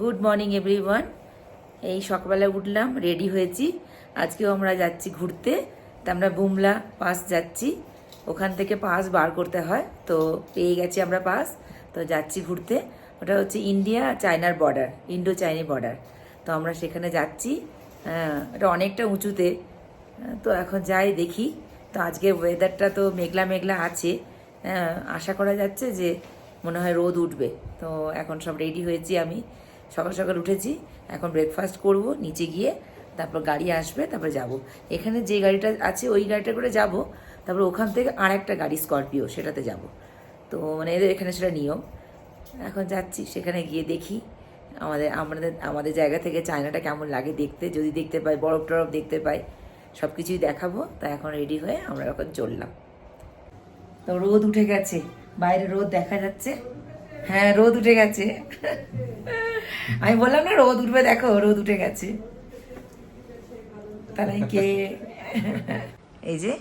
Good morning everyone এই সকালবেলা উঠলাম রেডি হয়েছি। আজকেও আমরা যাচ্ছি ঘুরতে। তা আমরা বুমলা পাস যাচ্ছি। ওখান থেকে পাস বার করতে হয়। তো পেয়ে গেছি আমরা পাস। তো যাচ্ছি ঘুরতে। ওটা হচ্ছে ইন্ডিয়া চায়নার বর্ডার ইন্ডো চাইনি বর্ডার তো আমরা সেখানে যাচ্ছি। হ্যাঁ, এটা অনেকটা উঁচুতে। হ্যাঁ, তো এখন যাই দেখি। তো আজকে ওয়েদারটা তো মেঘলা মেঘলা আছে। হ্যাঁ, আশা করা যাচ্ছে যে মনে হয় রোদ উঠবে। তো এখন সব রেডি হয়েছি আমি। সকাল সকাল উঠেছি, এখন ব্রেকফাস্ট করব, নিচে গিয়ে তারপর গাড়ি আসবে, তারপর যাব। এখানে যে গাড়িটা আছে, ওই গাড়িটা করে যাব, তারপর ওখান থেকে আর একটা গাড়ি স্করপিও, সেটাতে যাব। তো মানে এদের এখানে সেটা নিয়ম। এখন যাচ্ছি, সেখানে গিয়ে দেখি আমাদের আমাদের আমাদের জায়গা থেকে চায়নাটা কেমন লাগে দেখতে। যদি দেখতে পাই, বরফ টরফ দেখতে পাই সব কিছুই দেখাবো। তা এখন রেডি হয়ে আমরা এখন চললাম। তো রোদ উঠে গেছে, বাইরে রোদ দেখা যাচ্ছে। হ্যাঁ রোদ উঠে গেছে। আমি বললাম না, রোদ উঠবে, দেখো, রোদ উঠে গেছে। তাহলে কে? এই যে,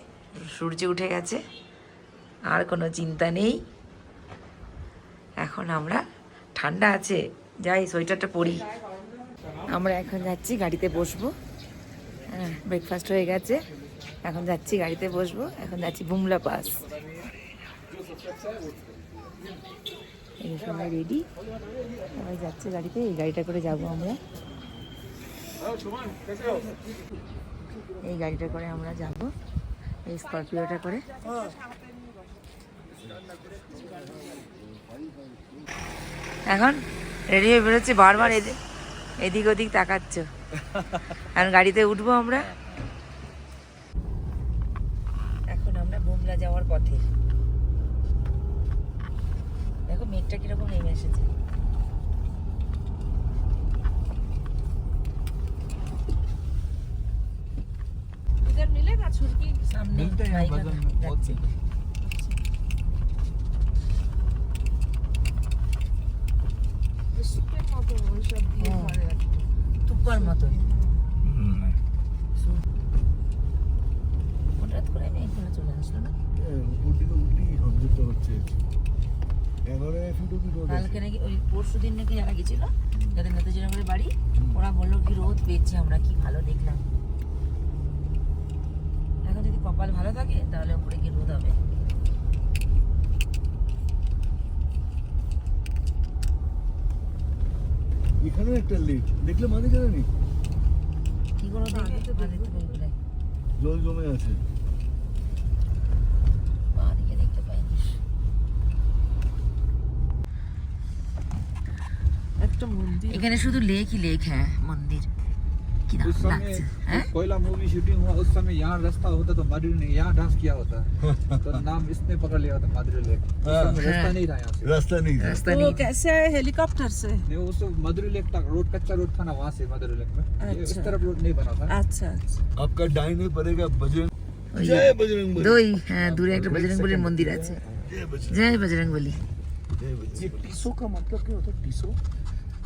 সূর্য উঠে গেছে, আর কোনো চিন্তা নেই। এখন আমরা, ঠান্ডা আছে, যাই, সোয়েটারটা পরি। আমরা এখন যাচ্ছি, গাড়িতে বসবো। হ্যাঁ ব্রেকফাস্ট হয়ে গেছে। এখন যাচ্ছি, গাড়িতে বসবো। এখন যাচ্ছি, বুমলা পাস। এই সবাই রেডি সবাই যাচ্ছে গাড়িতে, এই গাড়িটা করে যাব আমরা। এই গাড়িটা করে আমরা যাব, এই স্করপিওটা করে। এখন রেডি হয়ে বেরোচ্ছে, বারবার এদিক এদিক ওদিক তাকাচ্ছ। এখন গাড়িতে উঠবো আমরা। এখন আমরা বুমলা যাওয়ার পথে। দেখো মেঘটা কিরকম নেমে এসেছে इधर मिलेगा छुरकी সামনে मिलते हैं বাইক बगल में बहुत যাচ্ছে। सुपर मतो ওইসব দিয়ে হ্যাঁ। ঘরে রাখি। তুপ্পার মতো হঠাৎ করে মেঘগুলো চলে আসলো না কালকে নাকি ওই পরশু দিন নাকি যারা গেছিল যাদের নেতাজিনগরের বাড়ি ওরা বলল কি রোদ পেয়েছি আমরা কি ভালো দেখলাম। এখন যদি কপাল ভালো থাকে তাহলে উপরে গিয়ে রোদ হবে। এখানেও একটা লেক দেখলে মানে জানি কি করে দেখবে। জল জমে আছে। পা দিকে দেখতে পাইনি। একটা মন্দির এখানে শুধু লেকই লেক হ্যাঁ মন্দির কি उस দারুণ समय লাগছে হ্যাঁ कोयला मूवी शूटिंग हुआ उस समय यहाँ रास्ता होता तो माधुरी ने यहाँ डांस किया होता तो नाम इसने पकड़ लिया होता माधुरी लेक उस हाँ। समय रास्ता हाँ। नहीं था यहाँ से রাস্তা নেই রাস্তা वो নেই कैसे आए हेलीकॉप्टर से नहीं उस मधुरी लेक तक रोड कच्चा रोड था ना वहाँ से मधुरी लेक में ये इस अच्छा। तरफ रोड नहीं बना था अच्छा अच्छा आपका डाइने पड़ेगा बजरंग ওই জয় বজরং বলি দুই হ্যাঁ দূরে একটা বজরং বলির মন্দির আছে জয় বজরং জয় বজরং বলি জয় বজরং ये टीसो का मतलब क्या होता है टीसो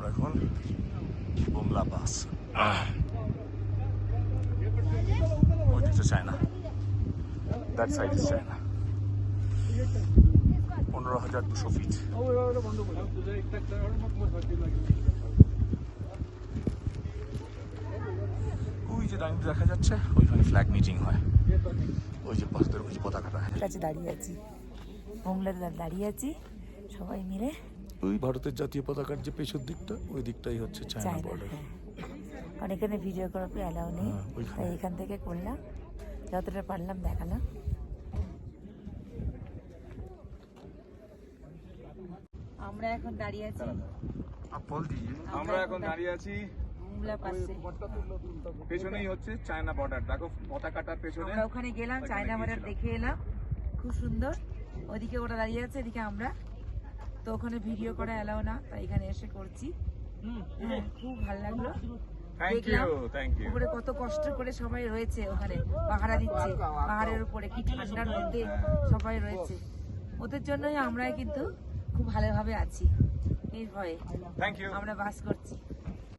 এই করে দাও। দ্যাট সাইড ইজ চায়না পনেরো হাজার দুশো ফিট ওই যে ডাইনিং দেখা যাচ্ছে ওইখানে ফ্ল্যাগ মিটিং হয়। ওই যে পাশদের ওই যে পতাকাটা। কাছে দাঁড়িয়ে আছি হোমলাতে দাঁড়িয়ে আছি সবাই মিলে। ওই ভারতের জাতীয় পতাকার যে পেছর দিকটা ওই দিকটাই হচ্ছে চায়না চায়না বর্ডার হ্যাঁ। কারণ এখানে ভিডিও করার অ্যালাউ নেই। হ্যাঁ, ওইখানে। তাই এখান থেকে করলাম। যতটা পারলাম দেখালাম আমরা এখন দাঁড়িয়ে আছি চায়না বর্ডার দেখো পতাকাটার পেছনে। ওখানে গেলাম চায়না বর্ডার দেখে এলাম। খুব সুন্দর। ওদিকে ওরা দাঁড়িয়ে আছে আমরা। তো ওখানে ভিডিও করা এলাও না তাই এখানে এসে করছি। হ্যাঁ, খুব ভালো লাগল। থ্যাংক দেখলাম ইউ থ্যাংক ইউ উপরে কত কষ্ট করে সবাই রয়েছে ওখানে। পাহারা দিচ্ছে পাহাড়ের উপরে কি ঠান্ডার মধ্যে সবাই রয়েছে। ওদের জন্যই আমরা কিন্তু খুব ভালোভাবে আছি। এই ভয়ে আমরা বাস করছি।